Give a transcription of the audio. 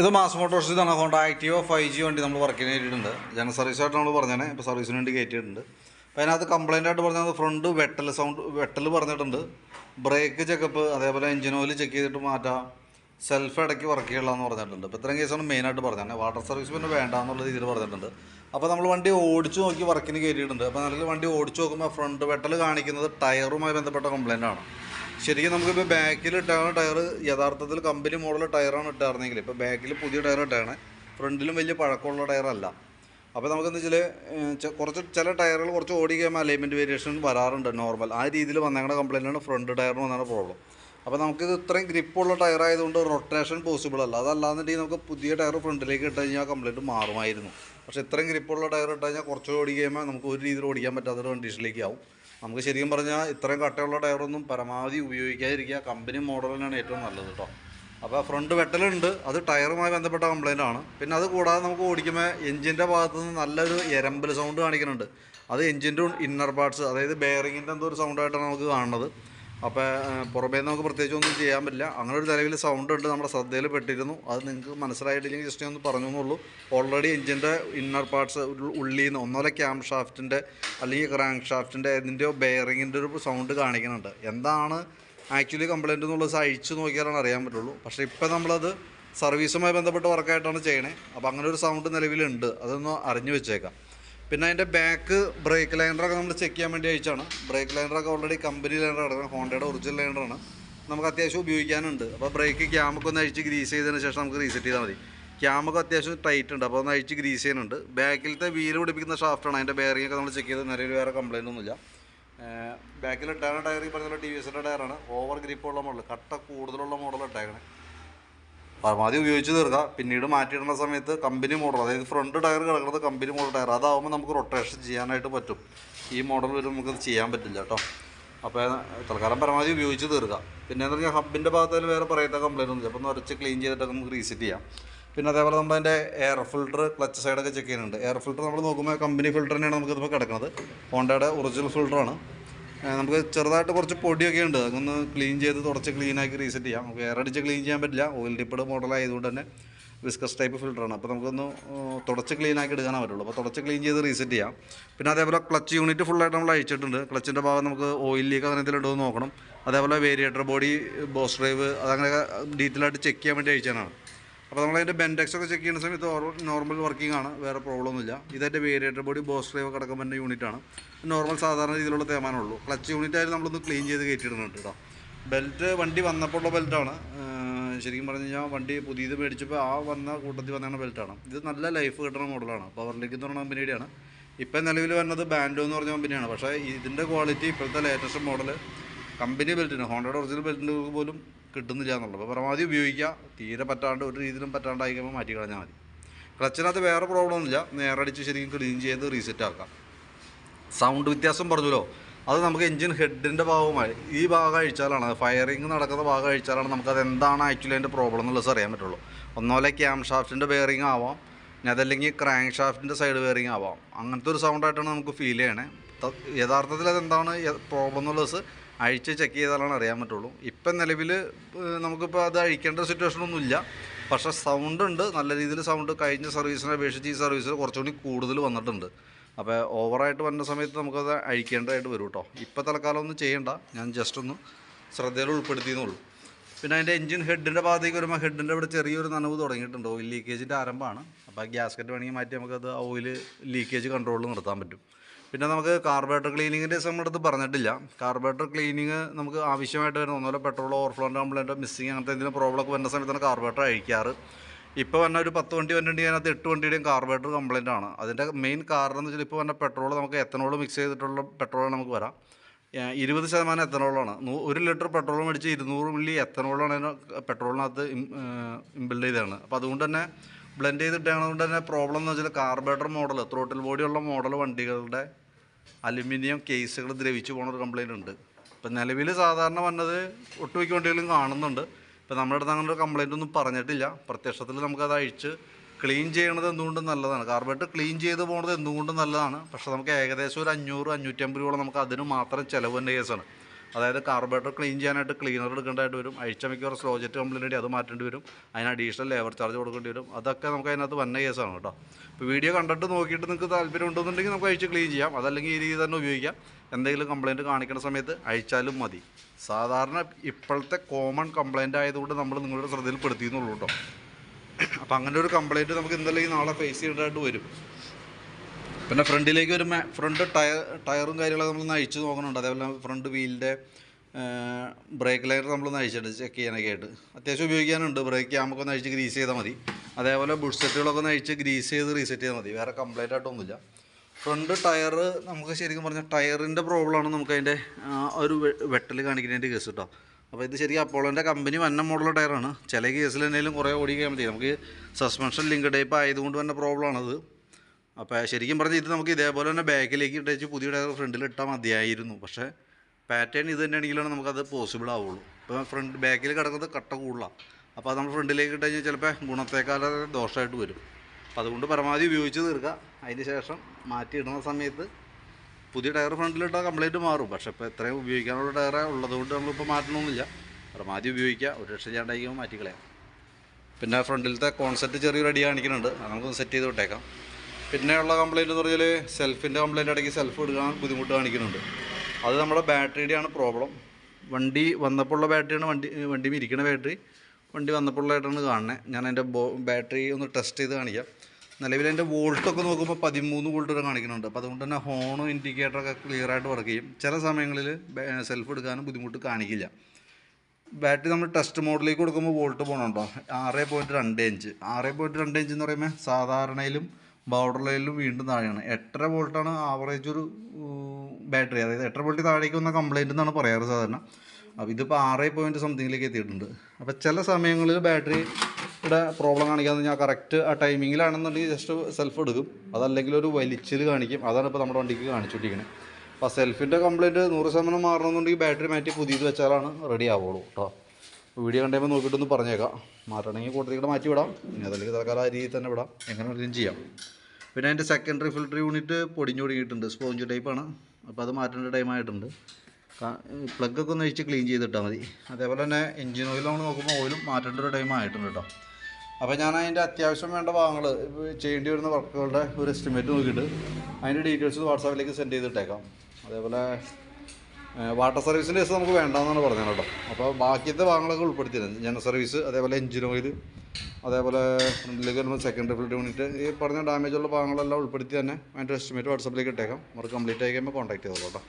ഇത് Mass Motors ഇതാണ്. Honda Activa five G വണ്ടി നമ്മൾ വർക്കിന് കയറ്റിയിട്ടുണ്ട്. ജനറൽ സർവീസായിട്ട് നമ്മൾ പറഞ്ഞാണ് ഇപ്പോൾ സർവീസിന് വേണ്ടി കയറ്റിയിട്ടുണ്ട്. അപ്പോൾ അതിനകത്ത് കംപ്ലൈന്റ് ആയിട്ട് പറഞ്ഞത് ഫ്രണ്ട് വെട്ടൽ സൗണ്ട് വെട്ടൽ പറഞ്ഞിട്ടുണ്ട്. ബ്രേക്ക് ചെക്കപ്പ് അതേപോലെ എഞ്ചിൻ ഓയിൽ ചെക്ക് ചെയ്തിട്ട് മാറ്റാം. സെൽഫ് ഇടയ്ക്ക് വർക്ക് ചെയ്യണമെന്ന് പറഞ്ഞിട്ടുണ്ട്. അപ്പോൾ ഇത്രയും കേസാണ് മെയിനായിട്ട് പറഞ്ഞത്. വാട്ടർ സർവീസ് പിന്നെ വേണ്ട എന്നുള്ള രീതിയിൽ പറഞ്ഞിട്ടുണ്ട്. അപ്പോൾ നമ്മൾ വണ്ടി ഓടിച്ചു നോക്കി വർക്കിന് കയറ്റിയിട്ടുണ്ട്. അപ്പോൾ നല്ല വണ്ടി ഓടിച്ചു നോക്കുമ്പോൾ ഫ്രണ്ട് വെട്ടൽ കാണിക്കുന്നത് ടയറുമായി ബന്ധപ്പെട്ട കംപ്ലൈന്റ് ആണ്. ശരിക്കും നമുക്കിപ്പോൾ ബാക്കിൽ ഇട്ടാണ് ടയർ യഥാർത്ഥത്തിൽ കമ്പനി മോഡൽ ടയറാണ് ഇട്ടായിരുന്നെങ്കിൽ. ഇപ്പോൾ ബാക്കിൽ പുതിയ ടയർ ഇട്ടാണ് ഫ്രണ്ടിലും വലിയ പഴക്കമുള്ള ടയറല്ല. അപ്പോൾ നമുക്കെന്ന് വെച്ചാൽ കുറച്ച് ചില ടയറുകൾ കുറച്ച് ഓടി കഴിയുമ്പോൾ അലൈൻമെന്റ് വേരിയേഷൻ വരാറുണ്ട് നോർമൽ. ആ രീതിയിൽ വന്നേക്കുന്ന കംപ്ലൈന്റാണ് ഫ്രണ്ട് ടയറിന് വന്നാണ് പ്രോബ്ലം. അപ്പോൾ നമുക്കിത് ഇത്രയും ഗ്രിപ്പുള്ള ടയർ ആയതുകൊണ്ട് റൊട്ടേഷൻ പോസിബിൾ അല്ല. അതല്ലാന്നുണ്ടെങ്കിൽ നമുക്ക് പുതിയ ടയർ ഫ്രണ്ടിലേക്ക് ഇട്ട് കഴിഞ്ഞാൽ കംപ്ലൈന്റ് മാറുമായിരുന്നു. പക്ഷേ ഇത്രയും ഗ്രിപ്പുള്ള ടയർ ഇട്ട് കഴിഞ്ഞാൽ കുറച്ച് ഓടി കഴിയുമ്പോൾ നമുക്ക് ഒരു രീതിയിൽ ഓടിക്കാൻ പറ്റാത്തൊരു കണ്ടീഷനിലേക്ക് ആവും. നമുക്ക് ശരിക്കും പറഞ്ഞാൽ ഇത്രയും കട്ടയുള്ള ടയറൊന്നും പരമാവധി ഉപയോഗിക്കാതിരിക്കുക. കമ്പനി മോഡലിനാണ് ഏറ്റവും നല്ലത് കേട്ടോ അപ്പോൾ ഫ്രണ്ട് വെട്ടലുണ്ട്. അത് ടയറുമായി ബന്ധപ്പെട്ട കംപ്ലൈന്റ് ആണ്. പിന്നെ അത് കൂടാതെ നമുക്ക് ഓടിക്കുമ്പോൾ എഞ്ചിന്റെ ഭാഗത്തു നിന്ന് നല്ലൊരു എരമ്പൽ സൗണ്ട് കാണിക്കുന്നുണ്ട്. അത് എഞ്ചിന്റെ ഇന്നർ പാർട്സ് അതായത് ബെയറിങ്ങിന്റെ എന്തോ ഒരു സൗണ്ടായിട്ടാണ് നമുക്ക് കാണുന്നത്. അപ്പോൾ പുറമേ നമുക്ക് പ്രത്യേകിച്ച് ഒന്നും ചെയ്യാൻ പറ്റില്ല. അങ്ങനെ ഒരു നിലവിൽ സൗണ്ട് ഉണ്ട് നമ്മുടെ ശ്രദ്ധയിൽ പെട്ടിരുന്നു. അത് നിങ്ങൾക്ക് മനസ്സിലായിട്ടില്ലെങ്കിൽ ജസ്റ്റ് ഒന്ന് പറഞ്ഞു എന്നുള്ളൂ. ഓൾറെഡി എഞ്ചിന്റെ ഇന്നർ പാർട്സ് ഉള്ളിൽ നിന്ന് ഒന്നോലെ ക്യാം ഷാഫ്റ്റിന്റെ അല്ലെങ്കിൽ ക്രാങ്ക് ഷാഫ്റ്റിന്റെ ഇതിന്റെയോ ബെയറിങ്ങിന്റെ ഒരു സൗണ്ട് കാണിക്കുന്നുണ്ട്. എന്താണ് ആക്ച്വലി കംപ്ലയിന്റ് എന്നുള്ളത് അഴിച്ചു നോക്കിയാലാണ് അറിയാൻ പറ്റുള്ളൂ. പക്ഷേ ഇപ്പം നമ്മളത് സർവീസുമായി ബന്ധപ്പെട്ട വർക്കായിട്ടാണ് ചെയ്യണേ. അപ്പോൾ അങ്ങനെ ഒരു സൗണ്ട് നിലവിലുണ്ട്. അതൊന്ന് അറിഞ്ഞു വെച്ചേക്കാം. പിന്നെ അതിന്റെ ബാക്ക് ബ്രേക്ക് ലൈനറൊക്കെ നമ്മൾ ചെക്ക് ചെയ്യാൻ വേണ്ടി അയച്ചാണ് ബ്രേക്ക് ലൈനറൊക്കെ ഓൾറെഡി കമ്പനി ലൈനർ കിടക്കുന്നത് ഹോണ്ടയുടെ ഒറിജിനൽ ലൈനറാണ് നമുക്ക് അത്യാവശ്യം ഉപയോഗിക്കാനുണ്ട്. അപ്പോൾ ബ്രേക്ക് ക്യാമൊക്കെ ഒന്ന് അഴിച്ച് ഗ്രീസ് ചെയ്തതിന് ശേഷം നമുക്ക് റീസെറ്റ് ചെയ്താൽ മതി. ക്യാമൊക്കെ അത്യാവശ്യം ടൈറ്റ് ഉണ്ട്. അപ്പോൾ ഒന്ന് അഴിച്ച് ഗ്രീസ് ചെയ്യുന്നുണ്ട്. ബാക്കിലത്തെ വീൽ പിടിപ്പിക്കുന്ന ഷാഫ്റ്റാണ് അതിന്റെ ബെയറിംഗ് ഒക്കെ നമ്മൾ ചെക്ക് ചെയ്ത് നിലവിൽ വേറെ കംപ്ലൈന്റ് ഒന്നുമില്ല. ബാക്കിൽ ടയർ ടയർ ഈ പറഞ്ഞ ടി വി എസിന്റെ ടയറാണ് ഓവർ ഗ്രിപ്പുള്ള മോഡൽ കട്ട കൂടുതലുള്ള മോഡലാണ് ഇട്ടേക്കണേ. പരമാവധി ഉപയോഗിച്ച് തീർക്കുക പിന്നീട് മാറ്റിയിടുന്ന സമയത്ത് കമ്പനി മോഡൽ അതായത് ഫ്രണ്ട് ടയർ കിടക്കുന്നത് കമ്പനി മോഡൽ ടയർ. അതാവുമ്പോൾ നമുക്ക് റൊട്ടേഷൻ ചെയ്യാനായിട്ട് പറ്റും. ഈ മോഡൽ വരും നമുക്കത് ചെയ്യാൻ പറ്റില്ല കേട്ടോ. അപ്പോൾ തൽക്കാലം പരമാവധി ഉപയോഗിച്ച് തീർക്കുക പിന്നെ എന്താ പറഞ്ഞാൽ ഹബിന്റെ ഭാഗത്തിൽ വേറെ പറയത്ത കംപ്ലൈന്റ് ഒന്നുമില്ല. അപ്പോൾ ഒന്ന് ഉരച്ച് ക്ലീൻ ചെയ്തിട്ട് നമുക്ക് റീസെറ്റ് ചെയ്യാം. പിന്നെ അതേപോലെ നമ്മൾ അതിന്റെ എയർ ഫിൽട്ടർ ക്ലച്ച് സൈഡൊക്കെ ചെക്ക് ചെയ്യുന്നുണ്ട്. എയർ ഫിൽട്ടർ നമ്മൾ നോക്കുമ്പോൾ കമ്പനി ഫിൽട്ടർ തന്നെയാണ് നമുക്കിതിപ്പോൾ കിടക്കുന്നത്. ഹോണ്ടയുടെ ഒറിജിനൽ ഫിൽറ്ററാണ് ഏഹ് നമുക്ക് ചെറുതായിട്ട് കുറച്ച് പൊടിയൊക്കെ ഉണ്ട്. അതൊന്ന് ക്ലീൻ ചെയ്ത് തുടച്ച് ക്ലീനാക്കി റീസെറ്റ് ചെയ്യാം. നമുക്ക് എയർ അടിച്ച് ക്ലീൻ ചെയ്യാൻ പറ്റില്ല. ഓയിൽ ഡിപ്പഡ് മോഡൽ ആയതുകൊണ്ട് തന്നെ വിസ്കസ് ടൈപ്പ് ഫിൽറ്ററാണ് അപ്പോൾ നമുക്കൊന്ന് തുടച്ച് ക്ലീനാക്കി എടുക്കാനേ പറ്റുള്ളൂ. അപ്പോൾ തുടച്ച് ക്ലീൻ ചെയ്ത് റീസെറ്റ് ചെയ്യാം. പിന്നെ അതേപോലെ ക്ലച്ച് യൂണിറ്റ് ഫുള്ളായിട്ട് നമ്മൾ അയച്ചിട്ടുണ്ട് ക്ലച്ചിന്റെ ഭാഗം നമുക്ക് ഓയിൽ ലീക്ക് അങ്ങനെ എന്തെങ്കിലും ഉണ്ടോ നോക്കണം. അതേപോലെ വേരിയേറ്റർ ബോഡി ബോസ് ഡ്രൈവ് അതങ്ങനെ ഡീറ്റെയിൽ ആയിട്ട് ചെക്ക് ചെയ്യാൻ വേണ്ടി അയച്ചാണ് അപ്പോൾ നമ്മളതിന്റെ ബെൻഡെക്സ് ഒക്കെ ചെക്ക് ചെയ്യുന്ന സമയത്ത് നോർമൽ വർക്കിംഗ് ആണ് വേറെ പ്രോബ്ലം ഒന്നുമില്ല. ഇതതിന്റെ വേരിയേറ്റർ ബോഡി ബോസ് ഡ്രൈവ് കിടക്കുമ്പോൾ യൂണിറ്റ് ആണ്. നോർമൽ സാധാരണ രീതിയിലുള്ള തേമാനുള്ളൂ ക്ലച്ച് യൂണിറ്റ് ആയാലും നമ്മളൊന്ന് ക്ലീൻ ചെയ്ത് കയറ്റിയിടുന്നുണ്ട് കേട്ടോ ബെൽറ്റ് വണ്ടി വന്നപ്പോൾ ഉള്ള ബെൽറ്റാണ് ശരിക്കും പറഞ്ഞു കഴിഞ്ഞാൽ വണ്ടി പുതിയത് മേടിച്ചപ്പോൾ ആ വന്ന കൂട്ടത്തിൽ വന്ന ബെൽറ്റാണ് ഇത് നല്ല ലൈഫ് കിട്ടുന്ന മോഡലാണ് പവർ ലിക്ക് എന്ന് പറഞ്ഞ കമ്പനിയുടെയാണ് ഇപ്പം നിലവിൽ വരുന്നത് ബാൻഡോ എന്ന് പറഞ്ഞ കമ്പനിയാണ് പക്ഷേ ഇതിന്റെ ക്വാളിറ്റി ഇപ്പോഴത്തെ ലേറ്റസ്റ്റ് മോഡൽ കമ്പനി ബെൽറ്റിന് ഹോണ്ടയുടെ ഒറിജിനൽ ബെൽറ്റിന് പോലും കിട്ടുന്നില്ല എന്നുള്ളത്. അപ്പോൾ പരമാവധി ഉപയോഗിക്കുക. തീരെ പറ്റാണ്ട് ഒരു രീതിയിലും പറ്റാണ്ടായി കഴിയുമ്പോൾ മാറ്റി കളഞ്ഞാൽ മതി. ക്ലച്ചിനകത്ത് വേറെ പ്രോബ്ലം ഒന്നുമില്ല. നേരടിച്ച് ശരിക്കും ക്ലീൻ ചെയ്ത് റീസെറ്റ് ആക്കാം. സൗണ്ട് വ്യത്യാസം പറഞ്ഞല്ലോ. അത് നമുക്ക് എൻജിൻ ഹെഡിന്റെ ഭാഗമായി ഈ ഭാഗം അഴിച്ചാലാണ് ഫയറിങ് നടക്കുന്ന ഭാഗം അഴിച്ചാലാണ് നമുക്കത് എന്താണ് ആക്ച്വലി അതിന്റെ പ്രോബ്ലം എന്നുള്ളത് അറിയാൻ പറ്റുള്ളൂ. ഒന്നോലെ ക്യാം ഷാഫ്റ്റിന്റെ ബെയറിങ് ആവാം. അതല്ലെങ്കിൽ ക്രാങ്ക് ഷാഫ്റ്റിന്റെ സൈഡ് ബെയറിങ് ആവാം. അങ്ങനത്തെ ഒരു സൗണ്ടായിട്ടാണ് നമുക്ക് ഫീൽ ചെയ്യണേ. യഥാർത്ഥത്തിൽ അതെന്താണ് പ്രോബ്ലം എന്നുള്ളത് അഴിച്ച് ചെക്ക് ചെയ്താലാണ് അറിയാൻ പറ്റുള്ളൂ. ഇപ്പം നിലവിൽ നമുക്കിപ്പോൾ അത് അഴിക്കേണ്ട സിറ്റുവേഷൻ ഒന്നുമില്ല പക്ഷേ സൗണ്ട് ഉണ്ട്. നല്ല രീതിയിൽ സൗണ്ട് കഴിഞ്ഞ സർവീസിനെ അപേക്ഷിച്ച് ഈ സർവീസിൽ കുറച്ചുകൂടി കൂടുതൽ വന്നിട്ടുണ്ട്. അപ്പോൾ ഓവറായിട്ട് വന്ന സമയത്ത് നമുക്കത് അഴിക്കേണ്ടതായിട്ട് വരും കേട്ടോ. ഇപ്പോൾ തൽക്കാലം ഒന്നും ചെയ്യേണ്ട. ഞാൻ ജസ്റ്റ് ഒന്ന് ശ്രദ്ധയിൽ ഉൾപ്പെടുത്തിയെന്നുള്ളൂ പിന്നെ അതിന്റെ എഞ്ചിൻ ഹെഡിന്റെ ഭാഗത്തേക്ക് വരുമ്പോൾ ഹെഡിന്റെ ഇവിടെ ചെറിയൊരു നനവ് തുടങ്ങിയിട്ടുണ്ട്. ഓയിൽ ലീക്കേജിന്റെ ആരംഭമാണ്. അപ്പോൾ ഗ്യാസ്കറ്റ് വേണമെങ്കിൽ മാറ്റി നമുക്കത് ഓയിൽ ലീക്കേജ് കൺട്രോളിൽ നിർത്താൻ പറ്റും. പിന്നെ നമുക്ക് കാർബറേറ്റർ ക്ലീനിങ്ങിന്റെ അടുത്ത് പറഞ്ഞിട്ടില്ല. കാർബറേറ്റർ ക്ലീനിങ് നമുക്ക് ആവശ്യമായിട്ട് വരുന്ന ഒന്നുമല്ല പെട്രോൾ ഓവർഫ്ലോന്റെ കംപ്ലൈന്റോ മിസ്സിങ് അങ്ങനത്തെ എന്തെങ്കിലും പ്രോബ്ലം ഒക്കെ വരുന്ന സമയത്താണ് കാർബറേറ്റർ അഴിക്കാറ്. ഇപ്പോൾ വന്ന ഒരു പത്ത് വണ്ടി വന്നിട്ടുണ്ടെങ്കിൽ അതിനകത്ത് എട്ട് വണ്ടിയുടെയും കാർബറേറ്റർ കംപ്ലൈന്റ് ആണ്. അതിന്റെ മെയിൻ കാരണം എന്ന് വെച്ചാൽ ഇപ്പോൾ വന്ന പെട്രോൾ നമുക്ക് എത്തനോൾ മിക്സ് ചെയ്തിട്ടുള്ള പെട്രോൾ നമുക്ക് വരാം. ഇരുപത് ശതമാനം എത്തനോളാണ് ഒരു ലിറ്റർ പെട്രോൾ മേടിച്ച് ഇരുന്നൂറ് മില്ലി എത്തനോളാണ് പെട്രോളിനകത്ത് ഇംബിൽഡ് ചെയ്തതാണ്. അപ്പോൾ അതുകൊണ്ട് തന്നെ ബ്ലെൻഡ് ചെയ്തിട്ടാണ് അതുകൊണ്ട് തന്നെ പ്രോബ്ലം എന്ന് വെച്ചാൽ കാർബറേറ്റർ മോഡൽ ത്രോട്ടിൽ ബോഡിയുള്ള മോഡൽ വണ്ടികളുടെ അലുമിനിയം കേസുകൾ ദ്രവിച്ചു പോകുന്ന ഒരു കംപ്ലൈന്റ് ഉണ്ട്. ഇപ്പം നിലവിൽ സാധാരണ വന്നത് ഒട്ടുമിക്ക വണ്ടികളും കാണുന്നുണ്ട്. ഇപ്പം നമ്മുടെ അടുത്ത് അങ്ങനെ ഒരു കംപ്ലൈന്റ് ഒന്നും പറഞ്ഞിട്ടില്ല. പ്രത്യക്ഷത്തിൽ നമുക്കത് അഴിച്ച് ക്ലീൻ ചെയ്യണത് എന്തുകൊണ്ടും നല്ലതാണ്? കാർബറേറ്റർ ക്ലീൻ ചെയ്ത് പോകുന്നത് എന്തുകൊണ്ടും നല്ലതാണ്? പക്ഷേ നമുക്ക് ഏകദേശം ഒരു അഞ്ഞൂറ് അഞ്ഞൂറ്റമ്പത് രൂപ നമുക്ക് അതിന് മാത്രം ചിലവ് തന്നെ കേസാണ്. അതായത് കാർബറേറ്റർ ക്ലീൻ ചെയ്യാനായിട്ട് ക്ലീനർ എടുക്കേണ്ടതായിട്ട് വരും. അഴിച്ചമിക്കവാറും സ്ലോ ജെറ്റ് കംപ്ലൈന്റ് അത് മാറ്റേണ്ടി വരും. അതിന് അഡീഷണൽ ലേബർ ചാർജ് കൊടുക്കേണ്ടി വരും. അതൊക്കെ നമുക്ക് അതിനകത്ത് വന്ന കേസാണ് കേട്ടോ. ഇപ്പോൾ വീഡിയോ കണ്ടിട്ട് നോക്കിയിട്ട് നിങ്ങൾക്ക് താല്പര്യം ഉണ്ടെന്നുണ്ടെങ്കിൽ നമുക്ക് അഴിച്ച് ക്ലീൻ ചെയ്യാം. അതല്ലെങ്കിൽ ഈ രീതി തന്നെ ഉപയോഗിക്കാം. എന്തെങ്കിലും കംപ്ലയിന്റ് കാണിക്കുന്ന സമയത്ത് അഴിച്ചാലും മതി. സാധാരണ ഇപ്പോഴത്തെ കോമൺ കംപ്ലയിന്റ് ആയതുകൊണ്ട് നമ്മൾ നിങ്ങളുടെ ശ്രദ്ധയിൽപ്പെടുത്തിയെന്നുള്ളൂ കേട്ടോ. അപ്പോൾ അങ്ങനെ ഒരു കംപ്ലയിന്റ് നമുക്ക് ഇന്നല്ലെങ്കിൽ നാളെ ഫേസ് ചെയ്യേണ്ടതായിട്ട് വരും. പിന്നെ ഫ്രണ്ടിലേക്ക് ഒരു ഫ്രണ്ട് ടയർ ടയറും കാര്യങ്ങളൊക്കെ നമ്മൾ അഴിച്ച് നോക്കണുണ്ട്. അതേപോലെ ഫ്രണ്ട് വീലിന്റെ ബ്രേക്ക് ലൈനർ നമ്മൾ അഴിച്ചിട്ട് ചെക്ക് ചെയ്യാനൊക്കെ ആയിട്ട് അത്യാവശ്യം ഉപയോഗിക്കാനുണ്ട്. ബ്രേക്ക് ക്യാമൊക്കെ അഴിച്ച് ഗ്രീസ് ചെയ്താൽ മതി. അതേപോലെ ബുഡ് സെറ്റുകളൊക്കെ നയിച്ച് ഗ്രീസ് ചെയ്ത് റീസെറ്റ് ചെയ്താൽ മതി. വേറെ കംപ്ലൈന്റ് ആയിട്ടൊന്നുമില്ല. ഫ്രണ്ട് ടയർ നമുക്ക് ശരിക്കും പറഞ്ഞാൽ ടയറിന്റെ പ്രോബ്ലമാണ് നമുക്ക് അതിന്റെ ഒരു വെട്ടൽ കാണിക്കുന്നതിന്റെ കേസ് കേട്ടോ അപ്പോൾ ഇത് ശരിക്കും അപ്പോളോന്റെ കമ്പനി വന്ന മോഡൽ ടയറാണ്. ചില കേസിൽ എന്തെങ്കിലും കുറേ ഓടി മതി നമുക്ക് സസ്പെൻഷൻ ലിങ്ക് ടൈപ്പ് ആയതുകൊണ്ട് തന്നെ പ്രോബ്ലമാണത് അപ്പോൾ ശരിക്കും പറഞ്ഞാൽ ഇത് നമുക്ക് ഇതേപോലെ തന്നെ ബാക്കിലേക്ക് ഇട്ടേച്ച് പുതിയ ടയർ ഫ്രണ്ടിൽ ഇട്ടാൽ മതിയായിരുന്നു. പക്ഷേ പാറ്റേൺ ഇത് തന്നെയാണെങ്കിലാണ് നമുക്കത് പോസിബിൾ ആവുള്ളൂ. ഇപ്പോൾ ഫ്രണ്ട് ബാക്കിൽ കിടക്കുന്നത് കട്ട കൂടുതലാണ് അപ്പോൾ അത് നമ്മൾ ഫ്രണ്ടിലേക്ക് ഇട്ട് കഴിഞ്ഞാൽ ചിലപ്പോൾ ഗുണത്തേക്കാളെ ദോഷമായിട്ട് വരും. അപ്പോൾ അതുകൊണ്ട് പരമാവധി ഉപയോഗിച്ച് തീർക്കുക അതിന് ശേഷം മാറ്റി ഇടുന്ന സമയത്ത് പുതിയ ടയർ ഫ്രണ്ടിലിട്ടാൽ കംപ്ലൈന്റ് മാറും. പക്ഷേ ഇപ്പോൾ എത്രയും ഉപയോഗിക്കാനുള്ള ടയർ ഉള്ളതുകൊണ്ട് നമ്മളിപ്പോൾ മാറ്റണമെന്നില്ല പരമാവധി ഉപയോഗിക്കുക ഒരു രക്ഷ ചെയ്യാണ്ടായിരിക്കുമ്പോൾ മാറ്റിക്കളയാം. പിന്നെ ഫ്രണ്ടിലത്തെ കോൺസെപ്റ്റ് ചെറിയൊരു അടി കാണിക്കുന്നുണ്ട്. അത് നമുക്കൊന്ന് സെറ്റ് ചെയ്ത് വിട്ടേക്കാം. പിന്നെയുള്ള കംപ്ലൈന്റ് എന്ന് പറഞ്ഞാൽ സെൽഫിന്റെ കംപ്ലൈന്റ് ഇടയ്ക്ക് സെൽഫ് എടുക്കാൻ ബുദ്ധിമുട്ട് കാണിക്കുന്നുണ്ട്. അത് നമ്മുടെ ബാറ്ററിയുടെയാണ് പ്രോബ്ലം വണ്ടി വന്നപ്പോഴുള്ള ബാറ്ററിയാണ് വണ്ടി വണ്ടി ഇരിക്കുന്ന ബാറ്ററി. വണ്ടി വന്നപ്പോഴുള്ളതായിട്ടാണ് കാണുന്നത് ഞാൻ എന്റെ ബാറ്ററി ഒന്ന് ടെസ്റ്റ് ചെയ്ത് കാണിക്കാം. നിലവിൽ എന്റെ വോൾട്ടൊക്കെ നോക്കുമ്പോൾ പതിമൂന്ന് വോൾട്ട് വരെ കാണിക്കുന്നുണ്ട്. അപ്പോൾ അതുകൊണ്ട് തന്നെ ഹോണും ഇൻഡിക്കേറ്ററൊക്കെ ക്ലിയറായിട്ട് വർക്ക് ചെയ്യും. ചില സമയങ്ങളിൽ സെൽഫ് എടുക്കാനും ബുദ്ധിമുട്ട് കാണിക്കില്ല. ബാറ്ററി നമ്മൾ ടെസ്റ്റ് മോഡിലേക്ക് കൊടുക്കുമ്പോൾ വോൾട്ട് പോകണുണ്ടോ ആറ് പോയിന്റ് രണ്ട് ഇഞ്ച് ആറ് പോയിന്റ് രണ്ട് ഇഞ്ച് എന്ന് പറയുമ്പോൾ സാധാരണയിലും ബോർഡർ ലൈനിലും വീണ്ടും താഴെയാണ്. എട്ടര വോൾട്ടാണ് ആവറേജ് ഒരു ബാറ്ററി അതായത് എട്ടര വോൾട്ടിൽ താഴേക്ക് വന്ന കംപ്ലൈന്റ് എന്നാണ് പറയാറ് സാധാരണ. അപ്പോൾ ഇതിപ്പോൾ ആറ് പോയിന്റ് സംതിങ്ങിലേക്ക് എത്തിയിട്ടുണ്ട്. അപ്പോൾ ചില സമയങ്ങളിൽ ബാറ്ററി ഇവിടെ പ്രോബ്ലം കാണിക്കാന്ന് ഞാൻ കറക്റ്റ് ആ ടൈമിങ്ങിലാണെന്നുണ്ടെങ്കിൽ ജസ്റ്റ് സെൽഫ് എടുക്കും. അതല്ലെങ്കിൽ ഒരു വലിച്ചിൽ കാണിക്കും. അതാണ് ഇപ്പോൾ നമ്മുടെ വണ്ടിക്ക് കാണിച്ചുകൊണ്ടിരിക്കുന്നത് അപ്പോൾ സെൽഫിന്റെ കംപ്ലൈന്റ് നൂറ് ശതമാനം മാറണമെന്നുണ്ടെങ്കിൽ ബാറ്ററി മാറ്റി പുതിയത് വെച്ചാലാണ് റെഡി ആവുള്ളൂ കേട്ടോ വീഡിയോ കണ്ടുമ്പോൾ നോക്കിയിട്ടൊന്ന് പറഞ്ഞേക്കാം. മാറ്റണമെങ്കിൽ കൂട്ടത്തിൽ മാറ്റി വിടാം. ഇനി അതല്ലെങ്കിൽ തൽക്കാലം ആ രീതിയിൽ തന്നെ വിടാം. എങ്ങനെ വേണമെങ്കിലും ചെയ്യാം. പിന്നെ അതിന്റെ സെക്കൻഡറി ഫിൽറ്റർ യൂണിറ്റ് പൊടിഞ്ഞു തുടങ്ങിയിട്ടുണ്ട് സ്പോഞ്ച് ടൈപ്പാണ് അപ്പോൾ അത് മാറ്റേണ്ട ടൈമായിട്ടുണ്ട് പ്ലഗൊക്കെ ഒന്ന് വെച്ച് ക്ലീൻ ചെയ്തിട്ടാൽ മതി. അതേപോലെ തന്നെ എഞ്ചിൻ ഓയിൽ നമ്മൾ നോക്കുമ്പോൾ ഓയിലും മാറ്റേണ്ട ഒരു ടൈം ആയിട്ടുണ്ട് കേട്ടോ അപ്പോൾ ഞാൻ അതിന്റെ അത്യാവശ്യം വേണ്ട ഭാഗങ്ങൾ ചെയ്യേണ്ടി വരുന്ന വർക്കുകളുടെ ഒരു എസ്റ്റിമേറ്റ് നോക്കിയിട്ട് അതിന്റെ ഡീറ്റെയിൽസ് വാട്സാപ്പിലേക്ക് സെൻഡ് ചെയ്തിട്ടേക്കാം. അതേപോലെ വാട്ടർ സർവീസിന്റെ കേസ് നമുക്ക് വേണ്ടാന്നാണ് പറഞ്ഞത് കേട്ടോ. അപ്പോൾ ബാക്കിയത്തെ ഭാഗങ്ങളൊക്കെ ഉൾപ്പെടുത്തിയിരുന്നു ജനറൽ സർവീസ് അതേപോലെ എഞ്ചിൻ ഓയിൽ അതേപോലെ ഫ്രണ്ടിലേക്ക് വരുമ്പോൾ സെക്കൻഡറി ഫിൽറ്റർ യൂണിറ്റ് ഈ പറഞ്ഞ ഡാമേജുള്ള ഭാഗങ്ങളെല്ലാം ഉൾപ്പെടുത്തി തന്നെ അതിന്റെ എസ്റ്റിമേറ്റ് വാട്സപ്പിലേക്ക് ഇട്ടേക്കാം. അവർ കംപ്ലീറ്റ് ആയി കഴിയുമ്പോൾ കോൺടാക്ട് ചെയ്തോളൂ കേട്ടോ.